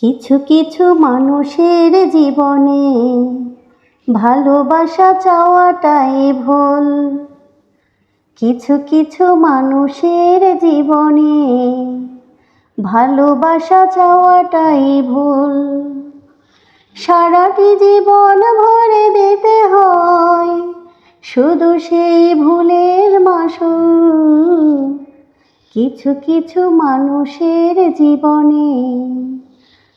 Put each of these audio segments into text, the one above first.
কিছু কিছু মানুষের জীবনে ভালোবাসা চাওয়াটাই ভুল। কিছু কিছু মানুষের জীবনে ভালোবাসা চাওয়াটাই ভুল। সারাটি জীবন ভরে দিতে হয় শুধু সেই ভুলের মাসুল। কিছু কিছু মানুষের জীবনে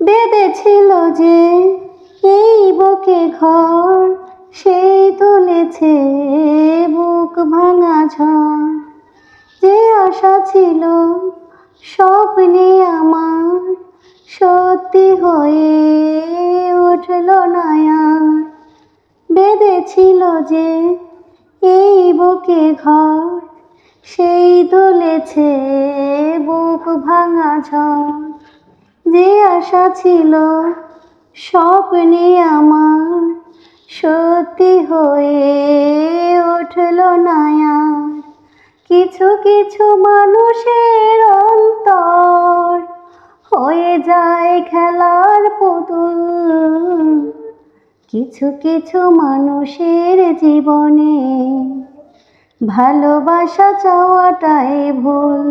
বেঁধেছিল যে এই বুকে ঘর সেই তুলেছে বুক ভাঙা ঝড়। যে আশা ছিল স্বপ্নে আমার, সত্যি হয়ে উঠল না আর বেঁধেছিল যে এই বুকে ঘর, সেই তুলেছে বুক ভাঙা ঝড়। যে আশা ছিল স্বপ্নে আমার সত্যি হয়ে উঠল না কিছু কিছু মানুষের অন্তর হয়ে যায় খেলার পুতুল। কিছু কিছু মানুষের জীবনে ভালোবাসা চাওয়াটাই ভুল।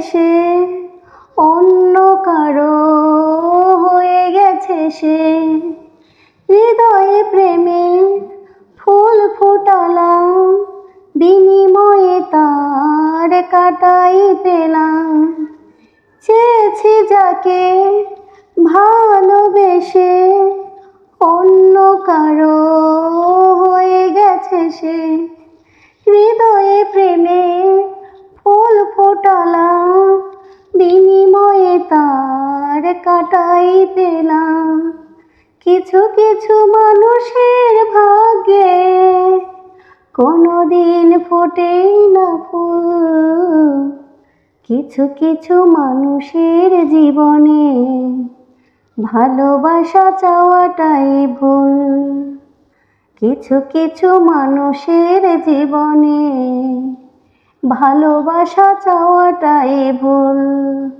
ভালোবেসে অন্য কারও হয়ে গেছে সে। হৃদয়ে প্রেমে ফুল ফুটালাম, বিনিময়ে তার কাটাই পেলাম। চেয়েছি যাকে ভালোবেসে অন্য কারও হয়ে গেছে সে। হৃদয়ে প্রেমে কাটাই পেলাম। কিছু কিছু মানুষের ভাগ্যে কোনো দিন ফোটেই না ফুল। কিছু কিছু মানুষের জীবনে ভালোবাসা চাওয়াটাই ভুল। কিছু কিছু মানুষের জীবনে ভালোবাসা চাওয়াটাই ভুল।